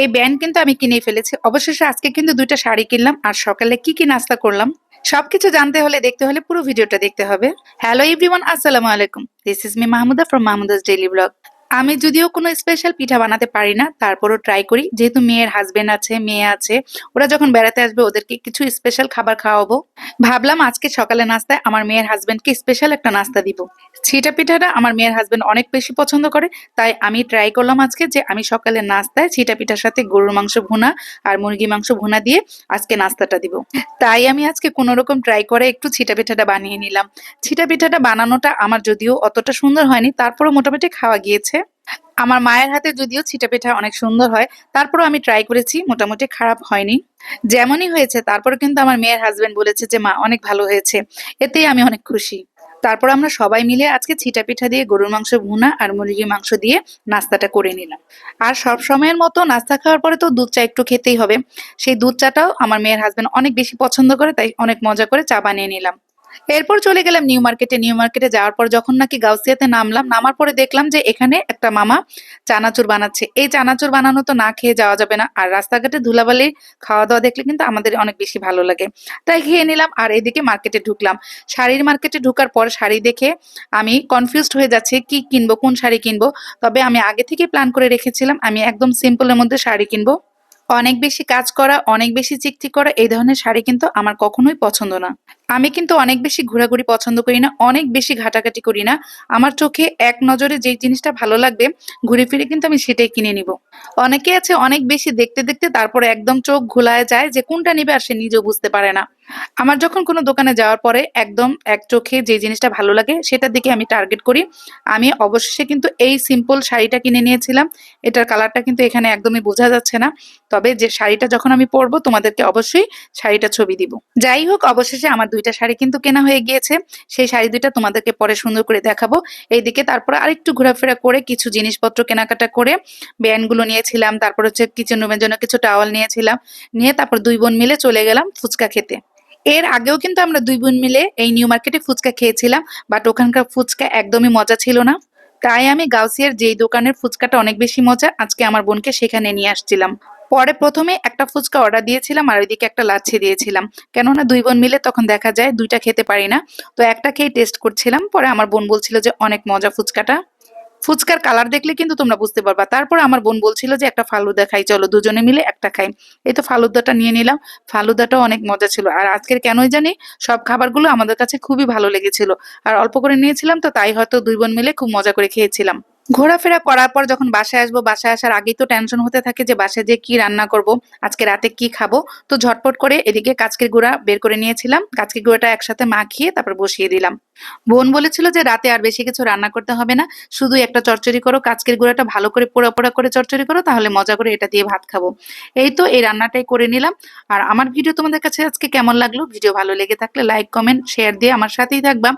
এই ব্যান্ড কিন্তু আমি কিনে ফেলেছি। অবশেষে আজকে কিন্তু দুইটা শাড়ি কিনলাম আর সকালে কি কি নাস্তা করলাম সবকিছু জানতে হলে দেখতে হলে পুরো ভিডিওটা দেখতে হবে। হ্যালো এভরিওয়ান আসসালামু আলাইকুম। This is me Mahmuda from Mahmuda's daily blog আমি যদিও কোনো স্পেশাল পিঠা বানাতে পারি না, তারপরও ট্রাই করি। যেহেতু মেয়ের হাজবেন্ড আছে, মেয়ে আছে, ওরা যখন বেড়াতে আসবে ওদেরকে কিছু স্পেশাল খাবার খাওয়াবো। ভাবলাম আজকে সকালে নাস্তায় আমার মেয়ের হাজবেন্ডকে স্পেশাল একটা নাস্তা দিব। ছিটা পিঠাটা আমার মেয়ের হাজবেন্ড অনেক বেশি পছন্দ করে, তাই আমি ট্রাই করলাম আজকে যে আমি সকালে নাস্তায় ছিটা পিঠার সাথে গরুর মাংস ভুনা আর মুরগি মাংস ভুনা দিয়ে আজকে নাস্তাটা দিব। তাই আমি আজকে কোনো রকম ট্রাই করে একটু ছিটা পিঠাটা বানিয়ে নিলাম। ছিটা পিঠাটা বানানোটা আমার যদিও অতটা সুন্দর হয়নি, তারপরও মোটামুটি খাওয়া গিয়েছে। আমার মায়ের হাতে যদিও ছিটা পিঠা অনেক সুন্দর হয়, তারপরও আমি ট্রাই করেছি, মোটামুটি খারাপ হয়নি। যেমনই হয়েছে তারপরে কিন্তু আমার মেয়ের হাজবেন্ড বলেছে যে, মা, অনেক ভালো হয়েছে, এতেই আমি অনেক খুশি। তারপর আমরা সবাই মিলে আজকে ছিটা পিঠা দিয়ে গরুর মাংস, ভুনা আর মুরগির মাংস দিয়ে নাস্তাটা করে নিলাম। আর সব সময়ের মতো নাস্তা খাওয়ার পরে তো দুধ চা একটু খেতেই হবে। সেই দুধ চাটাও আমার মেয়ের হাজবেন্ড অনেক বেশি পছন্দ করে, তাই অনেক মজা করে চা বানিয়ে নিলাম। এরপর চলে গেলাম নিউ মার্কেটে। নিউ মার্কেটে যাওয়ার পর যখন নাকি গাউসিয়াতে নামলাম, নামার পরে দেখলাম যে এখানে একটা মামা চানাচুর বানাচ্ছে। এই চানাচুর বানানো তো না খেয়ে যাওয়া যাবে না। আর রাস্তাঘাটে ধুলাবালি খাওয়া দাওয়া দেখলে কিন্তু আমাদের অনেক বেশি ভালো লাগে। তাই খেয়ে নিলাম আর এদিকে মার্কেটে ঢুকলাম। শাড়ির মার্কেটে ঢুকার পর শাড়ি দেখে আমি কনফিউজড হয়ে যাচ্ছে, কি কিনবো, কোন শাড়ি কিনবো? তবে আমি আগে থেকে প্ল্যান করে রেখেছিলাম, আমি একদম সিম্পলের মধ্যে শাড়ি কিনবো। অনেক বেশি কাজ করা, অনেক বেশি চিকচিক করা, এই ধরনের শাড়ি কিন্তু আমার কখনোই পছন্দ না। আমি কিন্তু অনেক বেশি ঘোরাঘুরি পছন্দ করি না, অনেক বেশি ঘাটাঘাটি করি না। আমার চোখে এক নজরে যেই জিনিসটা ভালো লাগবে, ঘুরে ফিরে কিন্তু আমি সেটাই কিনে নিব। অনেকে আছে অনেক বেশি দেখতে দেখতে তারপরে একদম চোখ ঘোলায় যায় যে কোনটা নিবে আর সে নিজেও বুঝতে পারে না। আমার যখন কোনো দোকানে যাওয়ার পরে একদম এক চোখে যে জিনিসটা ভালো লাগে সেটার দিকে আমি টার্গেট করি। আমি অবশেষে কিন্তু এই সিম্পল শাড়িটা কিনে নিয়েছিলাম। এটার কালারটা কিন্তু এখানে একদমই বোঝা যাচ্ছে না। তবে যে শাড়িটা যখন আমি পরবো তোমাদেরকে অবশ্যই শাড়িটা ছবি দিব। যাই হোক, অবশেষে আমার দুইটা শাড়ি কিন্তু কেনা হয়ে গিয়েছে। সেই শাড়ি দুইটা তোমাদেরকে পরে সুন্দর করে দেখাবো। এইদিকে তারপরে আরেকটু ঘোরাফেরা করে কিছু জিনিসপত্র কেনাকাটা করে ব্যান্ডগুলো নিয়েছিলাম, তারপর হচ্ছে কিচেন রুমের জন্য কিছু টাওয়াল নিয়েছিলাম, নিয়ে তারপর দুই বোন মিলে চলে গেলাম ফুচকা খেতে। এর আগেও কিন্তু আমরা দুই বোন মিলে এই নিউ মার্কেটে ফুচকা খেয়েছিলাম বাট ওখানকার ফুচকা একদমই মজা ছিল না। তাই আমি গাউসিয়ার যেই দোকানের ফুচকাটা অনেক বেশি মজা, আজকে আমার বোনকে সেখানে নিয়ে আসছিলাম। পরে প্রথমে একটা ফুচকা অর্ডার দিয়েছিলাম আর ওইদিকে একটা লাচ্ছি দিয়েছিলাম। কেননা দুই বোন মিলে তখন দেখা যায় দুইটা খেতে পারি না, তো একটা খেয়ে টেস্ট করছিলাম, পরে আমার বোন বলছিল যে অনেক মজা ফুচকাটা। ফুচকার কালার দেখলে কিন্তু তোমরা বুঝতে পারবা। তারপর আমার বোন বলছিল যে, একটা ফালুদা খাই, চলো দুজনে মিলে একটা খাই। এই তো ফালুদাটা নিয়ে নিলাম। ফালুদাটাও অনেক মজা ছিল। আর আজকের কেনই জানি, সব খাবারগুলো আমাদের কাছে খুবই ভালো লেগেছিল। আর অল্প করে নিয়েছিলাম তো, তাই হয়তো দুই বোন মিলে খুব মজা করে খেয়েছিলাম। ঘোরাফেরা করার পর যখন বাসায় আসব, বাসায় আসার আগেই তো টেনশন হতে থাকে যে বাসায় যে কি রান্না করব, আজকে রাতে কি খাব। তো ঝটপট করে এদিকে কাচকের গুঁড়া বের করে নিয়েছিলাম। কাচকের গুঁড়াটা একসাথে মাখিয়ে তারপর বসিয়ে দিলাম। বোন বলেছিল যে রাতে আর বেশি কিছু রান্না করতে হবে না শুধু একটা চচ্চড়ি করো, কাচকের গুঁড়াটা ভালো করে পোড়া পোড়া করে চচ্চড়ি করো, তাহলে মজা করে এটা দিয়ে ভাত খাব। এই তো এই রান্নাটাই করে নিলাম। আর আমার ভিডিও তোমাদের কাছে আজকে কেমন লাগল? ভিডিও ভালো লেগে থাকলে লাইক কমেন্ট শেয়ার দিয়ে আমার সাথেই থাকবা।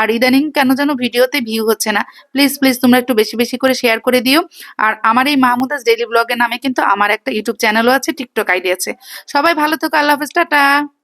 আর ইদানিং কেন যেন ভিডিওতে ভিউ হচ্ছে না। প্লিজ প্লিজ তোমরা একটু বেশি বেশি করে শেয়ার করে দিও। আর আমার এই মাহমুদাস ডেইলি ব্লগের নামে কিন্তু আমার একটা ইউটিউব চ্যানেলও আছে টিকটক আইডি আছে। সবাই ভালো থেকো, আল্লাহ হাফেজ, টাটা।